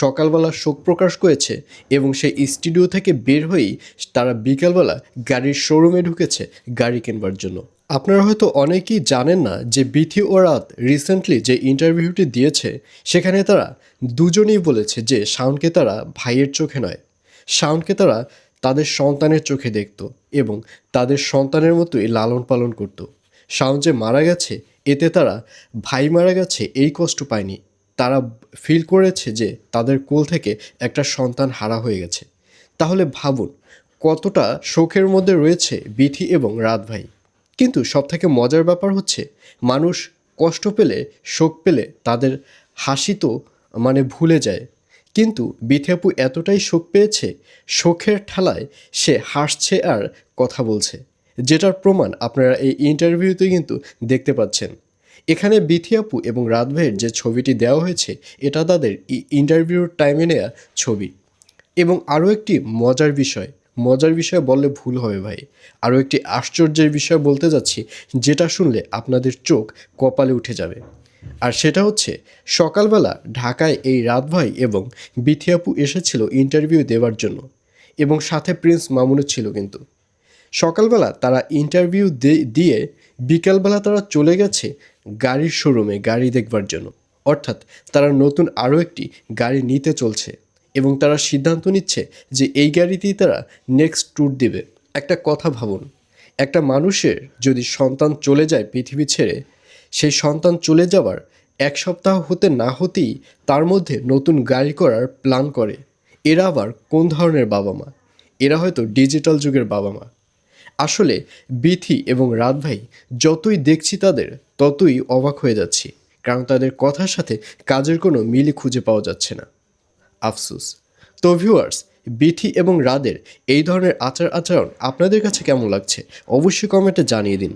সকালবেলা শোক প্রকাশ করেছে এবং সেই স্টুডিও থেকে বের হয়েই তারা বিকালবেলা গাড়ির শোরুমে ঢুকেছে গাড়ি কিনবার জন্য। আপনারা হয়তো অনেকেই জানেন না যে বিথি ও রাত রিসেন্টলি যে ইন্টারভিউটি দিয়েছে, সেখানে তারা দুজনেই বলেছে যে শাওনকে তারা ভাইয়ের চোখে নয়। শাওনকে তারা তাদের সন্তানের চোখে দেখত এবং তাদের সন্তানের মতোই লালন পালন করত। শাওন যে মারা গেছে, এতে তারা ভাই মারা গেছে, এই কষ্ট পায়নি। তারা ফিল করেছে যে তাদের কোল থেকে একটা সন্তান হারা হয়ে গেছে। তাহলে ভাবুন, কতটা শোকের মধ্যে রয়েছে বিথি এবং রাত ভাই। কিন্তু সবথেকে মজার ব্যাপার হচ্ছে, মানুষ কষ্ট পেলে, শোক পেলে তাদের হাসি তো মানে ভুলে যায়। কিন্তু বিথি আপু এতটাই শোক পেয়েছে, শোকের ঠেলায় সে হাসছে আর কথা বলছে। যেটার প্রমাণ আপনারা এই ইন্টারভিউতে কিন্তু দেখতে পাচ্ছেন। এখানে বিথি আপু এবং রাত ভাইয়ের যে ছবিটি দেওয়া হয়েছে, এটা তাদের ইন্টারভিউর টাইমে নেওয়া ছবি। এবং আরও একটি মজার বিষয় মজার বিষয় বললে ভুল হবে ভাই। আরও একটি আশ্চর্যের বিষয় বলতে যাচ্ছি, যেটা শুনলে আপনাদের চোখ কপালে উঠে যাবে। আর সেটা হচ্ছে, সকালবেলা ঢাকায় এই রাত ভাই এবং বিথি আপু এসেছিল ইন্টারভিউ দেওয়ার জন্য। এবং সাথে প্রিন্স মামুনও ছিল কিন্তু। সকালবেলা তারা ইন্টারভিউ দিয়ে বিকালবেলা তারা চলে গেছে গাড়ির শোরুমে গাড়ি দেখবার জন্য। অর্থাৎ তারা নতুন আরও একটি গাড়ি নিতে চলছে এবং তারা সিদ্ধান্ত নিচ্ছে যে এই গাড়িতেই তারা নেক্সট ট্যুর দেবে। একটা কথা ভাবুন, একটা মানুষের যদি সন্তান চলে যায় পৃথিবী ছেড়ে, সেই সন্তান চলে যাওয়ার এক সপ্তাহ হতে না হতেই তার মধ্যে নতুন গাড়ি করার প্ল্যান করে। এরা আবার কোন ধরনের বাবা মা? এরা হয়তো ডিজিটাল যুগের বাবা মা। আসলে বিথি এবং রাতভাই যতই দেখছি তাদের, ততই অবাক হয়ে যাচ্ছি, কারণ তাদের কথার সাথে কাজের কোনো মিলই খুঁজে পাওয়া যাচ্ছে না। আফসুস। তো ভিউয়ার্স বিথি এবং রাদের এই ধরনের আচার আচরণ আপনাদের কাছে কেমন লাগছে? অবশ্যই কমেন্টে জানিয়ে দিন।